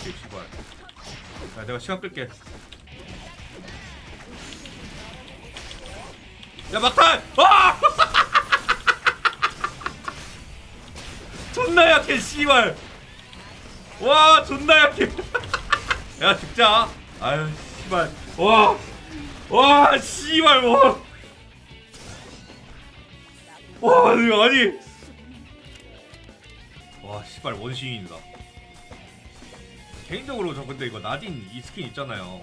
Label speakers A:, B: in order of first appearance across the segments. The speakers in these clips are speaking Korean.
A: 씨발. 야, 내가 시간 끌게. 야, 막탄! 아! 존나 약해, 씨발. 와, 존나 약해. 야, 죽자. 아유, 씨발. 와. 와, 씨발, 와. 와, 이거 아니. 와, 씨발, 원시인이다. 개인적으로 저 근데 이거 나딘 이 스킨 있잖아요.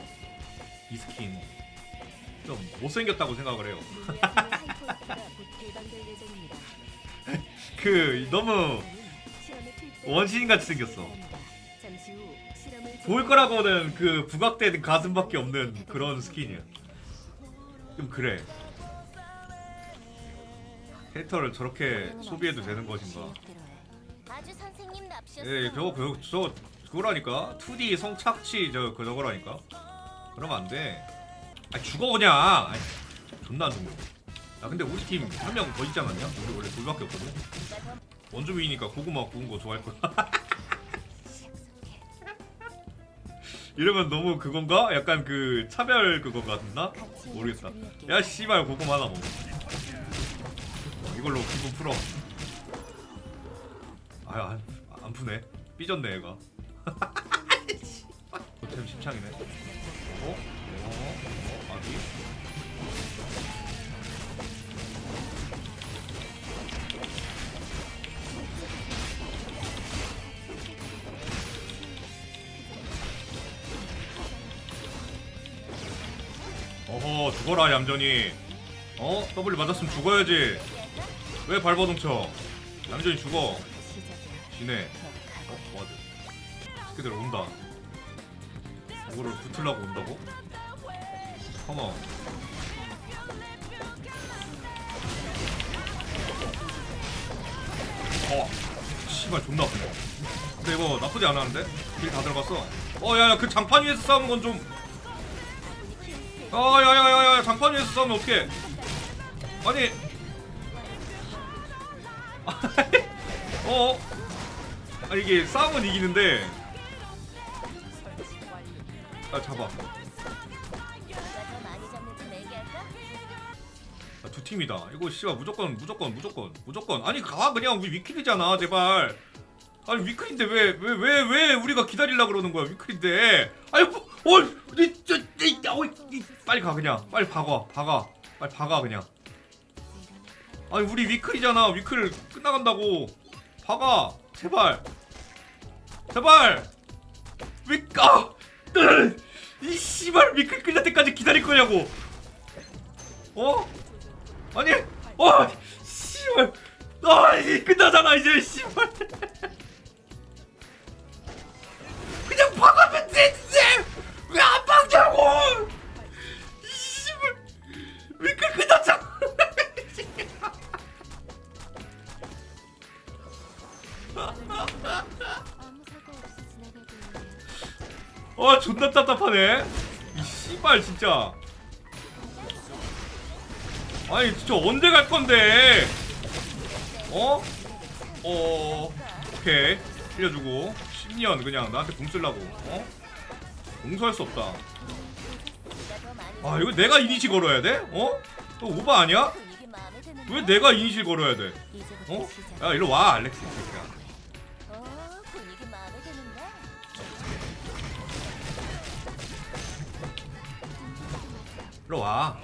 A: 이 스킨 좀 못생겼다고 생각을 해요. 그 너무 원시인 같이 생겼어. 보일 거라고는 그 부각된 가슴밖에 없는 그런 스킨이야. 좀 그래. 캐릭터를 저렇게 소비해도 되는 것인가?
B: 납셨어.
A: 예, 저거 그, 저 그거라니까 2D 성착취 저 그 저거라니까 그러면 안 돼. 아 죽어 그냥. 아이, 존나 안 죽어. 아 근데 우리 팀 한 명 더 있지 않았냐? 우리 원래 둘밖에 없거든. 원주민이니까 고구마 구운 거 좋아할 거야. 이러면 너무 그건가? 약간 그 차별 그거 같나? 모르겠다. 야 씨발 고구마 하나 먹어. 이걸로 기분 풀어. 아안 안 푸네. 삐졌네 얘가. 도템 심창이네. 어? 어? 어? 아기? 어허 죽어라 얌전히 어? W 맞았으면 죽어야지 왜 발버둥 쳐 얌전히 죽어 지네 어? 와드 그대로 온다. 이거를 붙으려고 온다고? 컴온 어 씨발 존나 아프네. 근데 이거 나쁘지 않았는데? 길 다 들어갔어? 어 야야 그 장판 위에서 싸우는 건좀. 어, 야야야야, 장판 위에서 싸우면 어떡해? 아니, 어, 아 이게 싸움은 이기는데, 아 잡아. 아, 두 팀이다. 이거 씨발 무조건 무조건 무조건 무조건. 아니 가 그냥 우리 위클이잖아, 제발. 아니 위클인데 왜 왜 왜 왜 우리가 기다리려 그러는 거야 위클인데. 아이고, 어, 이, 저, 이, 어, 이, 빨리 가 그냥, 빨리 박아, 박아, 빨리 박아 그냥. 아니 우리 위클이잖아, 위클 끝나간다고. 박아, 제발, 제발. 위, 아, 으, 이 씨발 위클 끝날 때까지 기다릴 거냐고. 어? 아니, 어, 씨발, 아, 이 끝나잖아 이제, 씨발. 그냥 박으면 되지, 왜안 박냐고? 어, 존나 답답하네. 이 씨발 진짜. 아니 진짜 언제 갈 건데? 어? 어, 오케이. 빌려주고 10년 그냥 나한테 공 쓰려고. 어? 용서할 수 없다. 아 이거 내가 이니시 걸어야 돼? 어? 또 오바 아니야? 왜 내가 이니시 걸어야 돼? 어? 야 일로 와 알렉스 이 새끼야. 일로 와.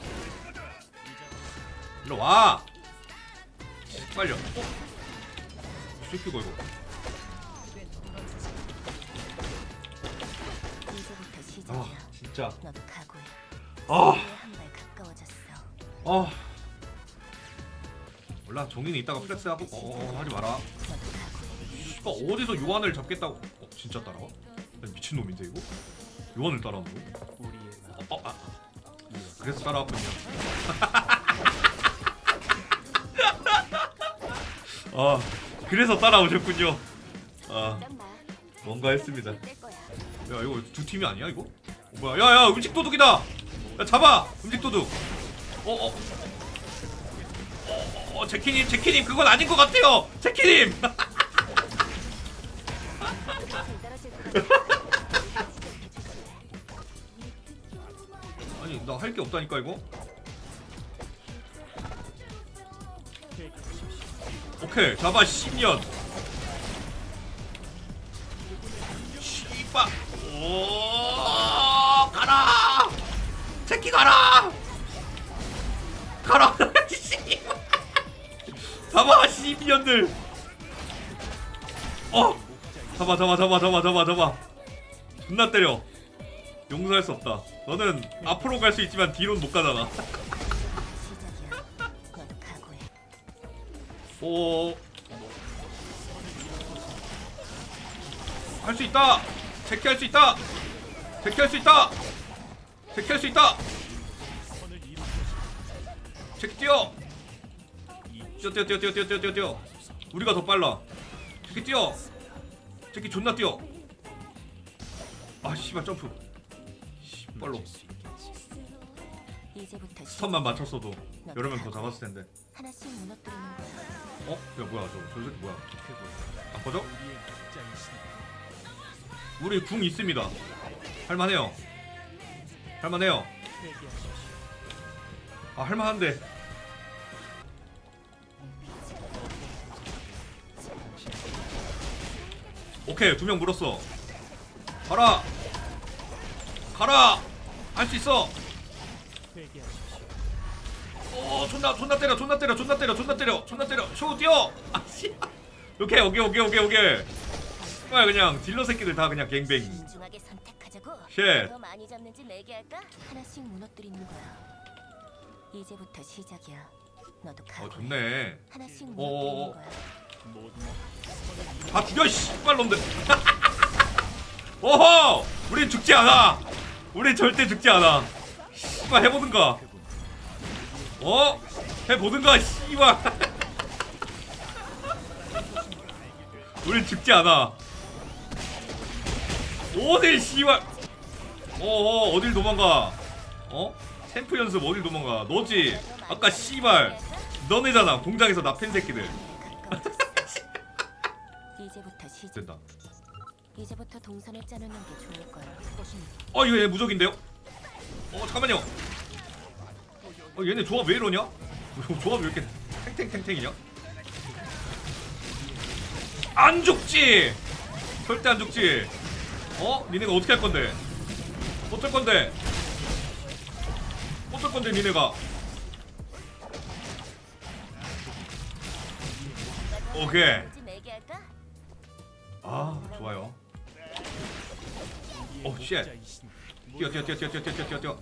A: 일로 와. 빨려. 어? 이 새끼가 이거. 아 진짜. 아.
B: 어.
A: 몰라 종이는 이따가 플렉스하고 어, 어 하지 마라.
B: 너도
A: 어디서 요한을 잡겠다고? 어 진짜 따라와? 미친 놈인데 이거? 요한을 따라오는 거? 어, 어, 아. 그래서 따라왔군요. 아 그래서 따라오셨군요. 아. 뭔가 했습니다.
B: 야
A: 이거 두 팀이 아니야 이거? 어, 뭐야 야 야 음식 도둑이다 야 잡아 음식 도둑 어 어 어, 어, 어, 제키님 제키님 그건 아닌 것 같아요 제키님
B: 거야.
A: 할게 없다니까 이거? 오케이 잡아 10년. 씨바 오 가라! 새끼 가라! 가라. 잡아 12년들. 어! 잡아 잡아 잡아 잡아 잡아 잡아. 존나 때려 용서할 수 없다 너는 앞으로 갈 수 있지만 뒤로는 못 가잖아.
B: 오.
A: 할 수 있다. 제키할 수 있다. 제키할 수 있다. 제키할 수 있다. 제키. 뛰어 뛰어 뛰어 뛰어 뛰어 뛰어 뛰어 뛰어. 우리가 더 빨라. 제키 뛰어. 제키 존나 뛰어. 아 씨발 점프.
B: 이제부터
A: 스턴만
B: 시작이야.
A: 맞췄어도 여러 명더 잡았을 텐데.
B: 하나씩 무너뜨리는 거야.
A: 어? 야 뭐야 저, 저 새끼 뭐야? 안 꺼져? 우리 궁 있습니다. 할만해요. 할만해요. 아 할만한데. 오케이 두 명 물었어. 가라! 가라 할 수 있어 오 존나 존나 때려 존나 때려 존나 때려 존나 때려 존나 때려 쇼 뛰어 아씨 오케이 오케이 오케이 오케이 오케이 정말 그냥 딜러 새끼들 다 그냥 갱뱅
B: 신중하게 선택하자고.
A: 쉣.
B: 더 많이 잡는지 내게 할까? 하나씩 무너뜨리는 거야. 이제부터 시작이야. 너도
A: 어
B: 각오해.
A: 좋네
B: 하나씩
A: 어어어.
B: 무너뜨리는 거야.
A: 다 죽여 씨발 놈들 오호 우린 죽지 않아 우린 절대 죽지 않아. 씨발 해보든가. 어? 해보든가 씨발. 우린 죽지 않아. 어딜 씨발. 어어 어딜 도망가. 어? 챔프 연습 어딜 도망가. 너지. 아까 씨발. 너네잖아. 공장에서 나 팬 새끼들.
B: 이제부터 시작.
A: 된다.
B: 이제부터 동선을 짜놓는 게 좋을 거야.
A: 어 이거 얘 무적인데요? 어 잠깐만요. 어 얘네 조합 왜 이러냐? 조합 왜 이렇게 탱탱탱탱이냐? 안 죽지! 절대 안 죽지! 어? 니네가 어떻게 할 건데? 어쩔 건데? 어쩔 건데 니네가? 오케이. 아 좋아요. 어, 오, 쉣. 뛰어, 뛰어, 뛰어, 뛰어, 뛰어, 뛰어, 뛰어, 뛰어.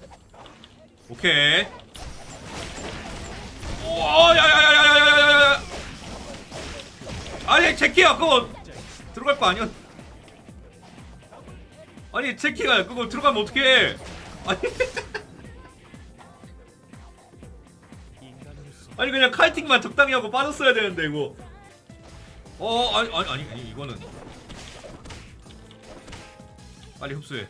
A: 오케이. 우와, 아, 야, 야, 야, 야, 야, 야, 야. 아니, 제키야, 그거 들어갈 거 아니야? 아니, 제키가 그거 들어가면 어떡해? 아니. 아니 그냥 카이팅만 적당히 하고 빠졌어야 되는데 이거 어 아니 아니, 아니 이거는 빨리 흡수해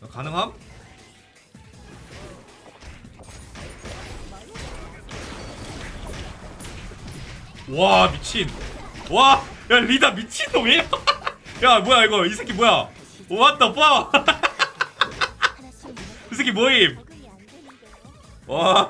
A: 어, 가능함? 와 미친 와 야 리다 미친놈이야 야 뭐야 이거 이 새끼 뭐야 왔다
B: 무너뜨리는
A: 이 새끼
B: 되는데요.
A: 와.